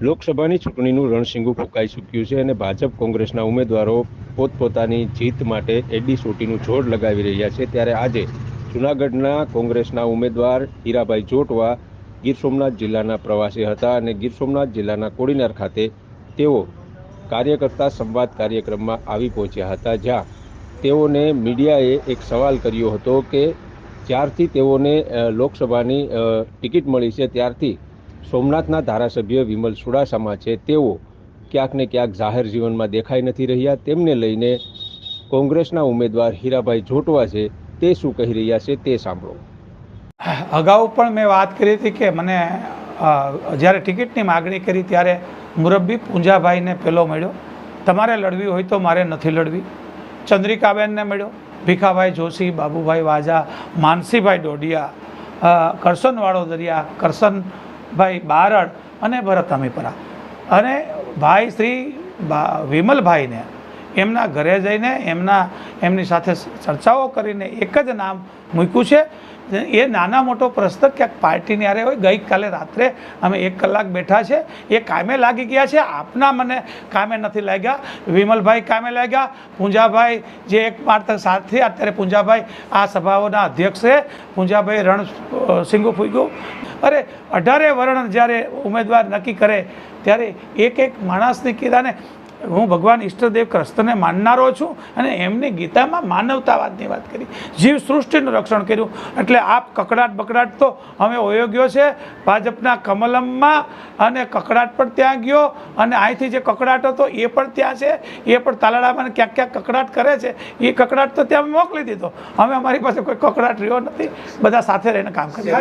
લોકસભાની ચૂંટણીનું રણશીંગું ફૂંકાઈ ચૂક્યું છે અને ભાજપ કોંગ્રેસના ઉમેદવારો પોતપોતાની જીત માટે એડી સોટીનું જોડ લગાવી રહ્યા છે. ત્યારે આજે જૂનાગઢના કોંગ્રેસના ઉમેદવાર હીરાભાઈ જોટવા ગીર સોમનાથ જિલ્લાના પ્રવાસી હતા અને ગીર સોમનાથ જિલ્લાના કોડીનાર ખાતે તેઓ કાર્યકર્તા સંવાદ કાર્યક્રમમાં આવી પહોંચ્યા હતા, જ્યાં તેઓને મીડિયાએ એક સવાલ કર્યો હતો કે જ્યારથી તેઓને લોકસભાની ટિકિટ મળી છે, ત્યારથી સોમનાથના ધારાસભ્ય વિમલ સુડાસામાં છે. તેઓ ક્યાંક ને ક્યાંક જાહેર જીવનમાં દેખાઈ નથી રહ્યા. તેમને લઈને કોંગ્રેસના ઉમેદવાર હીરાભાઈ જોટવા છે. તે શું કહી રહ્યા છે તે સાંભળો. અગાઉ પણ મેં વાત કરી હતી કે મને જ્યારે ટિકિટની માગણી કરી ત્યારે મુરબ્બી પૂંજાભાઈને પેલો મળ્યો. તમારે લડવી હોય તો મારે નથી લડવી. ચંદ્રિકાબેનને મળ્યો. ભીખાભાઈ જોશી, બાબુભાઈ વાજા, માનસીભાઈ ડોડિયા કરસનવાળો દરિયા કરસનભાઈ બારડ અને ભરત અમીપરા અને ભાઈ શ્રી વિમલભાઈને એમના ઘરે જઈને એમના એમની સાથે ચર્ચાઓ કરીને એક જ નામ મૂક્યું છે. એ નાના મોટો પ્રશ્ન ક્યાંક પાર્ટીની આરે હોય. ગઈકાલે રાત્રે અમે એક કલાક બેઠા છે. એ કામે લાગી ગયા છે. આપના મને કામે નથી લાગ્યા. વિમલભાઈ કામે લાગ્યા. પૂંજાભાઈ જે એક માત્ર સાથે અત્યારે પૂંજાભાઈ આ સભાઓના અધ્યક્ષ છે. પૂંજાભાઈ રણ અ, સિંગુ ફૂગ્યું અરે અઢારે વર્ણ જ્યારે ઉમેદવાર નક્કી કરે ત્યારે એક એક માણસની કીધાને હું ભગવાન ઈષ્ટદેવ કૃષ્ણને માનનારો છું અને એમની ગીતામાં માનવતાવાદની વાત કરી. જીવ સૃષ્ટિનું રક્ષણ કર્યું. એટલે આપ કકડાટ બકડાટ તો અમે ઓયોગ્યો છે. ભાજપના કમલમમાં અને કકડાટ પણ ત્યાં ગયો અને અહીંથી જે કકડાટ હતો એ પણ ત્યાં છે. એ પણ તાલાડામાં ક્યાંક ક્યાંક કકડાટ કરે છે. એ કકડાટ તો ત્યાં મોકલી દીધો. અમે અમારી પાસે કોઈ કકડાટ રહ્યો નથી. બધા સાથે રહીને કામ કરીએ